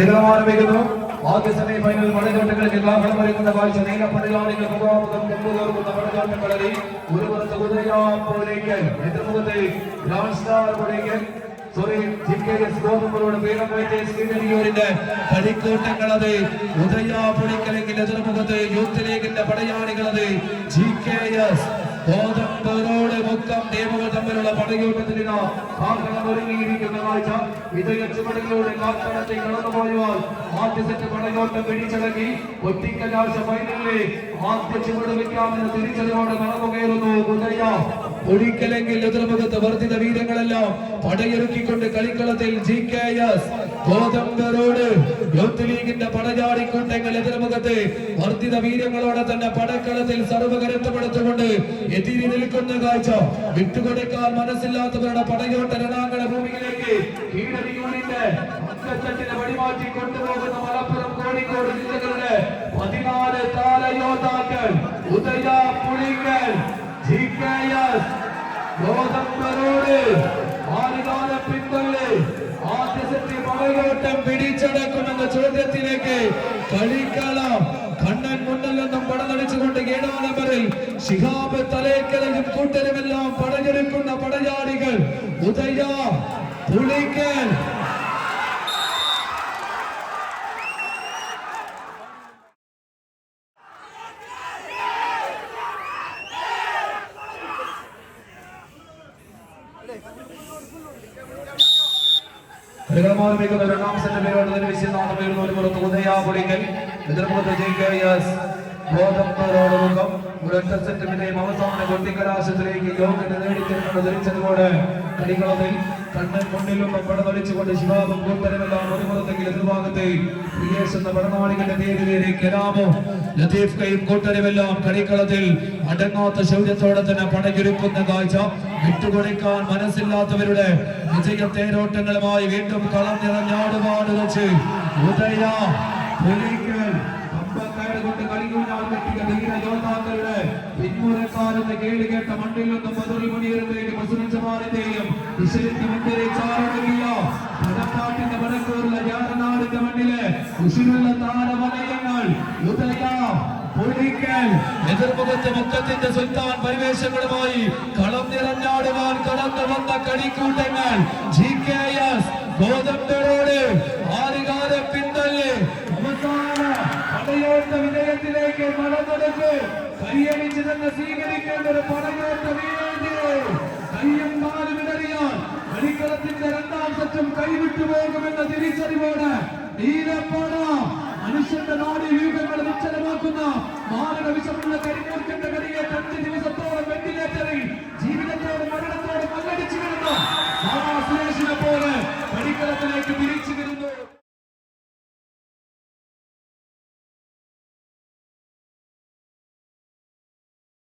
ആരംഭിക്കുന്നു ആദ്യ semi final മണിതോട്ടങ്ങളിൽ കാഹളം വരുന്ന കാഴ്ച. നീല പടയാളികൾ മുഖാമുഖം കൊമ്പുകോർക്കുന്ന പടയോട്ടങ്ങളിൽ ഒരു പുറത്ത് കുതിരയാപ്പോലേക്ക് എതിർമുഖത്തെ ഗ്രാൻഡ് സ്റ്റാർ സോറി എതിർമുഖത്ത് യൂത്ത് ലീഗിന്റെ പടയാളികളത് ടീമുകൾ തമ്മിലുള്ള പടയൂട്ടത്തിനോ കാഹളം ഒരുങ്ങിയിരിക്കുന്ന കാഴ്ച വിജയ ചുവടുകളുടെ കാത്തടത്തിൽ കടന്നുപോയാൽ ആദ്യ സെറ്റ് പടയോട്ടം പിടിച്ചടക്കി ഒറ്റിക്കലാശ ഫൈനലിലെ ആദ്യ ചുവട് വെക്കാമെന്ന തിരിച്ചറിവോടെ കടന്നു കയറുന്നു ഒരിക്കലെങ്കിൽ എതിർമുഖത്ത് വർദ്ധിത വീരങ്ങളെല്ലാം പടയൊരുക്കിക്കൊണ്ട് കളിക്കളത്തിൽ G K S Gothambarode youth ലീഗിന്റെ പടചാടിക്കൂട്ടങ്ങൾ എതിർമുഖത്ത് വർദ്ധിത വീരങ്ങളോടെ തന്നെ പടക്കളത്തിൽ സർവകരത്തപ്പെടുത്തുകൊണ്ട് എതിരി നിൽക്കുന്ന കാഴ്ച വിട്ടുകൊടുക്കാൻ മനസ്സില്ലാത്തവരുടെ പടയോട്ട രണാങ്കണ ഭൂമിയിലേക്ക് കീഴടിയൂരിന്റെ അക്കച്ചട്ടിനെ വഴിമാറ്റി കൊണ്ടുപോകുന്ന മലപ്പുറം കോഴിക്കോട് ജില്ലകളുടെ പതിനാല് താരയോദ്ധാക്കൾ. Udaya Pulinkal G K S ആറുകാല പിന്തള്ളി ആദ്യ സെറ്റ് പടയോട്ടം പിടിച്ചടക്കുമെന്ന ശിഹാബ് തലേക്കലും കൂട്ടരുമെല്ലാം പടഞ്ഞെടുക്കുന്ന പടയാളികൾ. ഉദയ പുളിക്കൽ. പരികരമാരംഭിക്കുന്ന രണ്ടാം സെറ്റ് പേരോട് വിശ്വനാഥം വരുന്ന ഒരു പുറത്ത് ഉദയ പുളിക്കൽ. എതിർമുഖത്ത് ജെ കെ എസ് ഗോതമ്പറോട് മുഖം ശിവാബും എന്ന ലതീഫ് കളിക്കളത്തിൽ അടങ്ങാത്ത ശൗര്യത്തോടെ തന്നെ പടയൊരുക്കുന്ന കാഴ്ച വിട്ടുകൊടുക്കാൻ മനസ്സില്ലാത്തവരുടെ വിജയ തേരോട്ടങ്ങളുമായി വീണ്ടും കളം നിറഞ്ഞാടുപാട് വെച്ച് ഉദയ കൊണ്ട് പറ്റിയ ധീര യോദ്ധാക്കളുടെ പിന്മുറക്കാരെന്ന് കേട് കേട്ട മണ്ണിൽ നിന്നും മധുരി മണിയരുടെയും മുസ്ലിംസമാരുടെയും വിശലിക്ക് മുന്നിലെ ചാരടങ്ങിയ പടപ്പാട്ടിന്റെ വടക്കൂറുള്ള ജാതനാടിന്റെ മണ്ണിലെ താരവലയങ്ങൾ ഉദയ പുലിക്കൽ എതിർമുഖത്ത് മുക്കത്തിന്റെ സുൽത്താൻ പരിവേഷങ്ങളുമായി കളം നിറഞ്ഞാടുവാൻ കടന്നു വന്ന കളിക്കൂട്ടങ്ങൾ. ജി കെ കൈയടിച്ച് തന്നെ സ്വീകരിക്കേണ്ട ഒരു പടമേറ്റ വീഴേണ്ടേ കയ്യും കാലും ഇടറിയാൻ കളിക്കളത്തിന്റെ രണ്ടാം സത്യം കൈവിട്ടു പോകുമെന്ന തിരിച്ചറിവോട് നീലപ്പാട മനുഷ്യന്റെ നാടി വ്യൂഹങ്ങൾ നിശ്ചലമാക്കുന്ന മാരക വിഷമുള്ള കരിമൂർക്കന്റെ കളിയെ അഞ്ച് ദിവസത്തോളം വെന്റിലേറ്ററിൽ ജീവിതത്തോടും മരണത്തോടും പങ്കടിച്ചു കിടന്ന. പോലെ കളിക്കളത്തിലേക്ക് തിരിച്ചു